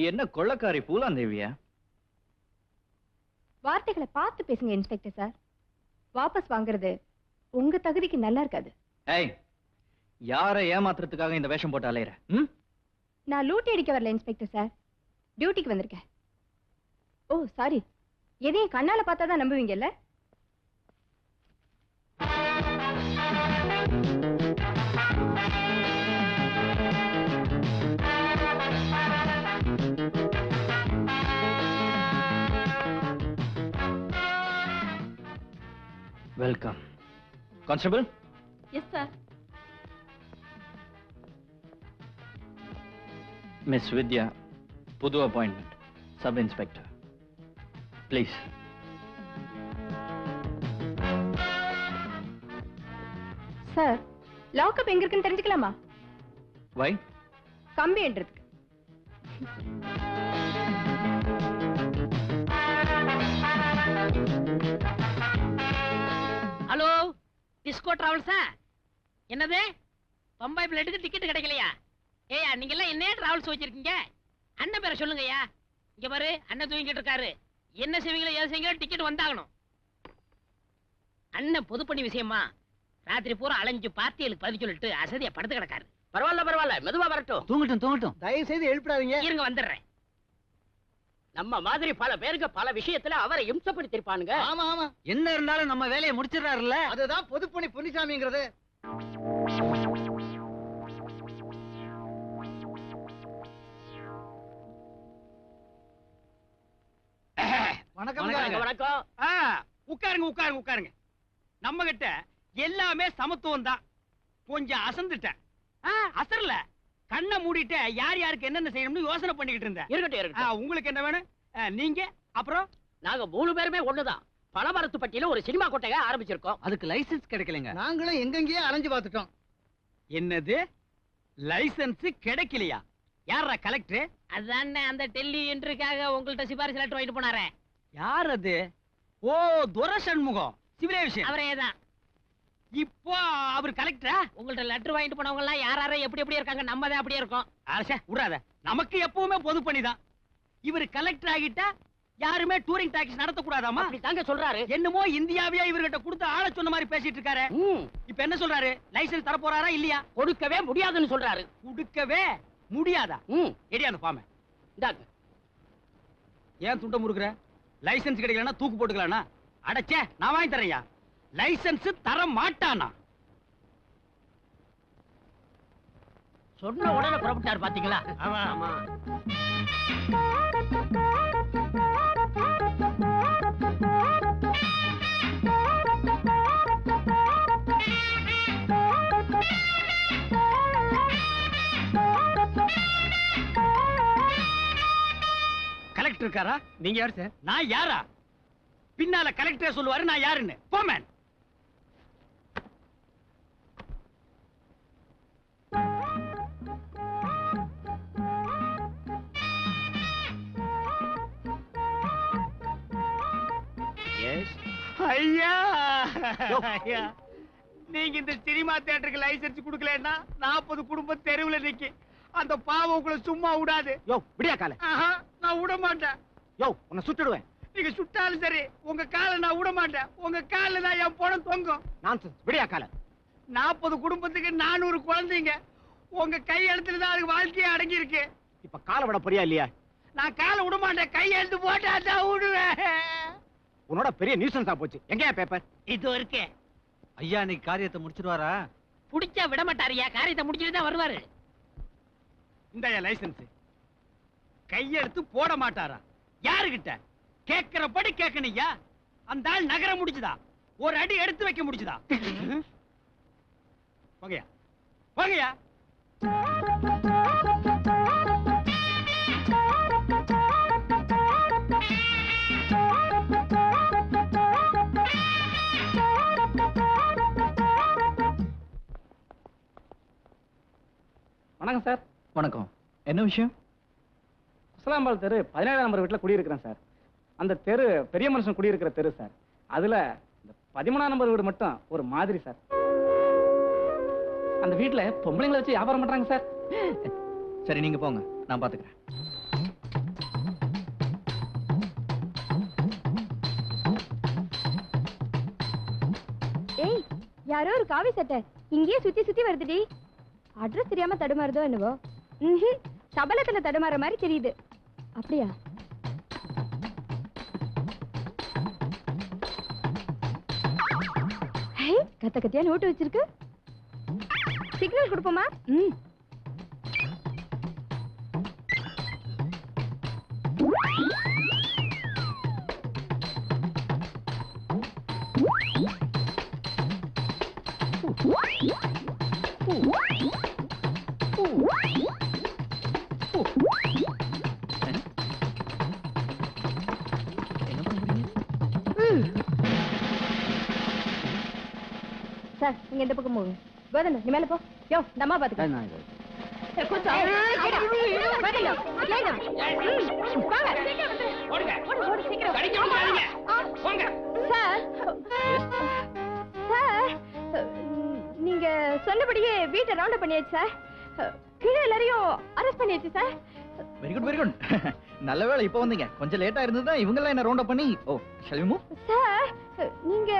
நீ என்ன கொள்ளக்காரி பூலாந்தேவியா? வார்த்தைகளை பார்த்து பேசுங்க இன்ஸ்பெக்டர் சார். வாபஸ் வாங்குறது உங்க தகுதிக்கு நல்லா இருக்காது. ஏய் யாரை ஏமாத்துறதுக்காக இந்த வேஷம் போட்டு அலையிற? நான் லூட்டி அடிக்க வரல இன்ஸ்பெக்டர் சார். டியூட்டிக்கு வந்திருக்கேன். Oh sorry. எதையும் கண்ணால பார்த்தா தான் நம்புவீங்கல்ல? Welcome constable yes sir miss Vidya புது appointment sub inspector please sir lockup எங்க இருக்குன்னு தெரிஞ்சுக்கலாமா? வை கம்பி என்றதுக்கு. டிஸ்கோ டிராவல்ஸா என்னது? பம்பாய் பிளேட்டுக்கு டிக்கெட் கிடைக்கலையா? ஏயா நீங்க எல்லாம் என்ன டிராவல்ஸ் வச்சிருக்கீங்க? அண்ணன் பேரை சொல்லுங்கய்யா. இங்க பாரு அண்ணன் தூங்கிட்டு இருக்காரு. என்ன செய்வீங்களோ ஏது செய்வீங்களோ டிக்கெட் வந்தாகணும். அண்ணன் பொதுப்பணி விஷயமா? ராத்திரி பூரா அலைஞ்சு பார்ட்டிகளுக்கு பதில் சொல்லிட்டு அசதியா படுத்து கிடக்காரு. பரவாயில்ல பரவாயில்ல மெதுவா வரட்டும். தூங்கட்டும் தூங்கட்டும். தயவு செய்து எழுப்பிடாதீங்க. இருங்க வந்துடுறேன். நம்ம மாதிரி பல பேருக்கு பல விஷயத்துல அவரை இம்சப்படுத்திருப்பானுங்க ஆமா ஆமா. என்ன இருந்தாலும் நம்ம வேலையை முடிச்சிடறாருல்ல? அதுதான் பொதுப்பணி பொன்னிசாமிங்கிறது வணக்கம் வணக்கம். உட்காருங்க. உட்காருங்க உட்காருங்க நம்ம கிட்ட எல்லாமே சமத்துவம் தான் கொஞ்சம் அசந்துட்டேன். அசரல. கண்ணை மூடிட்டு யார் யாருக்கு என்னென்ன செய்யணும்னு யோசனை பண்ணிக்கிட்டு இருந்தேன். இருக்கட்டும் இருக்கட்டும். உங்களுக்கு என்ன வேணும்? நீங்க அப்புறம்? நாங்க மூணு பேருமே ஒண்ணுதான். பணமரத்துப்பட்டியில ஒரு சினிமா கொட்டையை ஆரம்பிச்சிருக்கோம். அதுக்கு லைசென்ஸ் கிடைக்கலங்க. நாங்களும் எங்கெங்கேயோ அலைஞ்சு பார்த்துட்டோம். என்னது? லைசென்ஸ் கிடைக்கலையா? யாரா கலெக்டர் அதானே அந்த டெல்லி என்ட்ரிக்காக உங்கள்ட்ட சிபாரிசு லெட்டர் வாங்கிட்டு போனாரே. யார் அது? ஓ துர சண்முகம் சிவிலே விஷயம் அவரே தான். இப்போ அவர் கலெக்டரா? உங்கள்ட்ட லெட்டர் வாங்கிட்டு போனவங்க எல்லாம் யார் யாரும் எப்படி எப்படி இருக்காங்க நம்ம தான் அப்படியே இருக்கோம். அரசே விடாத நமக்கு எப்பவுமே பொது பணிதான். இவர் கலெக்டர் ஆகிட்டா யாருமே டூரிங் டாக்ஸி நடத்த கூடாதாமா அப்படி தாங்க சொல்றாரு. என்னமோ இந்தியாவியா இவர்கிட்ட கொடுத்து ஆள சொன்ன மாதிரி பேசிட்டு இருக்காரு. இப்ப என்ன சொல்றாரு? லைசென்ஸ் தர போறாரா இல்லையா? கொடுக்கவே முடியாதுன்னு சொல்றாரு. கொடுக்கவே முடியாதா? ம், எடியா அந்த ஃபார்ம் இந்தாங்க. ஏன் துண்டம் முறுக்குற? லைசென்ஸ் கிடைக்கலன்னா தூக்கு போட்டுக்கலாம்னா? அடச்சே நான் வாங்கி தரேன்யா. லைசென்ஸ் தர மாட்டானா? சொன்ன உடனே புறப்பட்டார் பாத்தீங்களா? ஆமா. ஆமா. கலெக்டர் இருக்காரா? நீங்க யார் சார் நான் யாரா? பின்னால கலெக்டரே சொல்லுவாரு நான் யாருன்னு. போமேன் ஐயா. ஐயா. நீங்க இந்த சினிமா தியேட்டருக்கு லைசென்ஸ் கொடுக்கலன்னா நாற்பது குடும்பம் தெருவுல நிக்கி. அந்த பாவம் உங்களை சும்மா விடாது. யோ விடியா கால. ஆஹா, நான் விட மாட்டேன். யோ உன்னை சுட்டுடுவேன். நீங்க சுட்டாலும் சரி உங்க காலை நான் விட மாட்டேன். உங்க காலில் தான் என் பணம் தொங்கும். நான் விடியா கால. நாற்பது குடும்பத்துக்கு நானூறு குழந்தைங்க. உங்க கையெழுத்துல தான் அதுக்கு வாழ்க்கையே அடங்கி இருக்கு இப்ப காலை விட போறியா இல்லையா? நான் காலை விட மாட்டேன். கையெழுத்து போட்டா தான் விடுவேன். உன்னோட பெரிய நியூசன்ஸா போச்சு. எங்கயா பேப்பர் இது இருக்கு. ஐயா இன்னைக்கு காரியத்தை முடிச்சிருவாரா? புடிச்சா விட மாட்டாருயா காரியத்தை முடிச்சுட்டு தான் வருவாரு. இந்த லைசன்ஸ் கையெழுத்து போட மாட்டாரா? யாருகிட்ட? கேட்கிறபடி கேட்கணுயா அந்த ஆள் நகர முடிச்சுதா ஒரு அடி எடுத்து வைக்க முடிச்சுதா போங்கயா போங்கயா வணக்கம் சார். வணக்கம். என்ன விஷயம்? குசலாம்பால் தெரு பதினேழாம் நம்பர் வீட்டில் குடியிருக்கிறேன் சார். அந்த தெரு பெரிய மனுஷன் குடியிருக்கிற தெரு சார். அதில் இந்த பதிமூணாம் நம்பர் வீடு மட்டும் ஒரு மாதிரி சார். அந்த வீட்டில் பொம்பளைங்களை வச்சு வியாபாரம் பண்ணுறாங்க சார். சரி நீங்கள் போங்க. நான் பார்த்துக்கிறேன் ஏய் யாரோ ஒரு காவி சட்டை. இங்கேயே சுத்தி சுத்தி வருதுடி. அட்ரஸ் தெரியாம தடுமாறுதோ என்னவோ? சபலத்துல தடுமாற மாதிரி தெரியுது. அப்படியா? கத்த கத்தியா நோட்டு வச்சிருக்கு. சிக்னல் கொடுப்போமா? ம். What? சார் நீங்க இந்த பக்கம் போங்க. கோதண்டம் நீ மேல போ. யோ இந்த அம்மா பாத்துக்க. ஓடுங்க. ஓடு, ஓடு, சீக்கிரம். போங்க. சார். சொன்னபடியே வீட்டை ரவுண்ட் பண்ணியாச்சு சார் கீழே எல்லாரையும் அரெஸ்ட் பண்ணியாச்சு sir very good very good நல்ல வேளை இப்போ வந்தீங்க கொஞ்சம் லேட்டா இருந்ததா இவங்க எல்லாம் என்ன ரவுண்ட் பண்ணி ஓ ஷல் மூவ் சார் நீங்க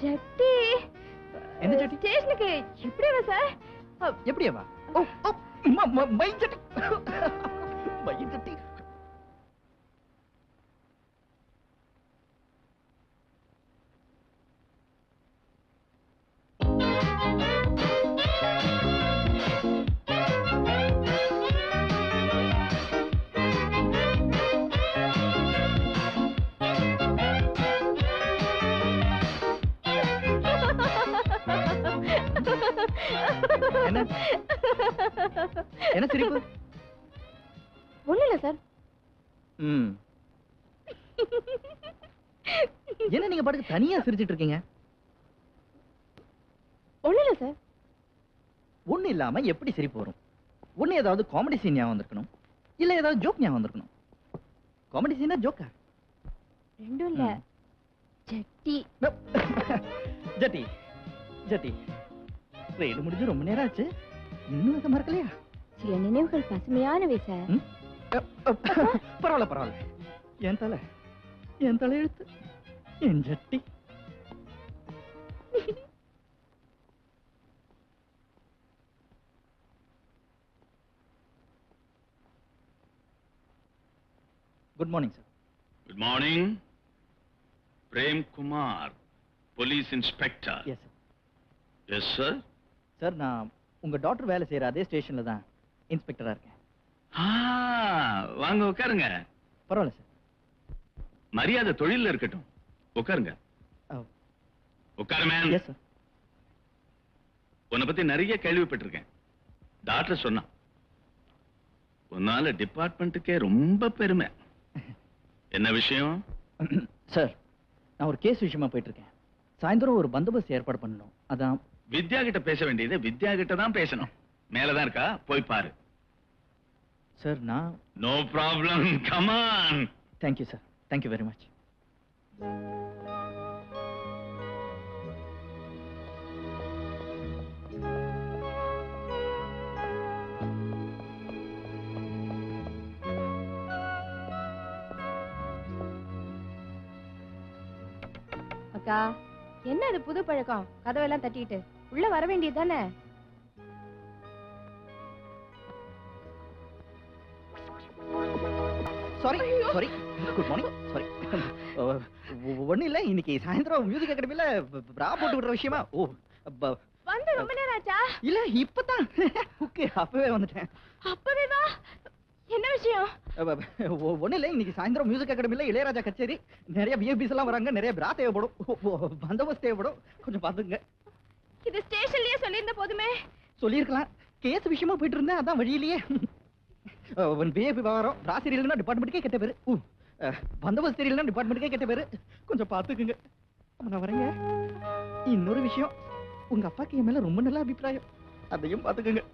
ஜட்டி எந்த ஜட்டி? ஸ்டேஷனுக்கு எப்படி வர சார் எப்படியா வா ஓ ஓ ம- ம- மை சட்டி என்ன? என்ன சிரிப்பு? இல்ல சார். ம். என்ன நீங்க பாட்டுக்கு தனியா சிரிச்சிட்டு இருக்கீங்க? ஒண்ணும் இல்ல சார். ஒண்ணு இல்லாம எப்படி சிரிப்பு வரும்? ஒண்ணு ஏதாவது காமெடி சீன் ஞாபகம் வந்திருக்கணும். இல்ல ஏதாவது ஜோக் ஞாபகம் வந்திருக்கணும். காமெடி சீனா ஜோக்கா ரெண்டும் இல்ல. ஜட்டி. ஜட்டி. ஜட்டி. ரைடு முடிஞ்சு ரொம்ப நேரம் ஆச்சு. இன்னும் அதை மறக்கலையா? சில நினைவுகள் பசுமையானவை சார் பரவாயில்ல பரவாயில்ல. என் தலை என் தலை எழுத்து என் ஜட்டி. Good morning sir Good morning. Prem Kumar, Police Inspector. Yes sir Yes, sir. Sir நான் உங்க டாக்டர் வேலை செய்யற அதே ஸ்டேஷன்ல தான் இன்ஸ்பெக்டரா இருக்கேன். வாங்க உட்காருங்க. பரவாயில்ல சார். மரியாதை தொழில்ல இருக்கட்டும். உட்காருங்க. உட்காரு மேன் எஸ் சார் உன்னை பத்தி நிறைய கேள்விப்பட்டிருக்கேன். டாக்டர் சொன்னான் உன்னால டிபார்ட்மெண்ட்டுக்கே ரொம்ப பெருமை. என்ன விஷயம்? சார் நான் ஒரு கேஸ் விஷயமா போயிட்டு இருக்கேன். சாயந்தரம் ஒரு பந்தோபஸ்து ஏற்பாடு பண்ணணும். அதான் வித்யா கிட்ட பேச வேண்டியது வித்யா கிட்ட தான் பேசணும். மேலதான் இருக்கா? போய் பாரு. சார் நான் no problem come on thank you sir thank you very much அக்கா என்ன இது புது பழக்கம்? கதவெல்லாம் தட்டிட்டு. உள்ள வர வேண்டியது தானே sorry sorry good morning sorry ஒன்றும் இல்லை இன்னைக்கு சாயந்தரம் மியூசிக் அகாடமியில் ப்ரா போட்டு விடுற விஷயமா? ஓ வந்து ரொம்ப நேரம் ஆச்சா? இல்ல இப்பதான். ஓகே அப்பவே வந்துட்டேன். அப்பவே வா என்ன விஷயம்? ஒன்றும் இல்லை இன்னைக்கு சாயந்தரம் மியூசிக் அகாடமியில் இளையராஜா கச்சேரி நிறைய விஐபிஸ் எல்லாம் வராங்க நிறைய பிரா தேவைப்படும். பந்தோபஸ்து தேவைப்படும். கொஞ்சம் பார்த்துங்க இது ஸ்டேஷன்லயே சொல்லியிருந்த போதுமே. சொல்லியிருக்கலாம். கேஸ் விஷயமா போயிட்டு இருந்தேன் அதான் வழியிலேயே. விஐபி விவகாரம் ராசி இல்லைன்னா டிபார்ட்மெண்ட்டுக்கே கெட்ட பேரு. ஊ, அஹ், பந்தோபஸ்து தெரியலன்னா டிபார்ட்மெண்ட்டுக்கே கெட்ட பேரு. கொஞ்சம் பார்த்துக்குங்க. நான் வரேங்க. இன்னொரு விஷயம். உங்க அப்பாக்கு என் மேல ரொம்ப நல்ல அபிப்பிராயம். அதையும் பார்த்துக்குங்க.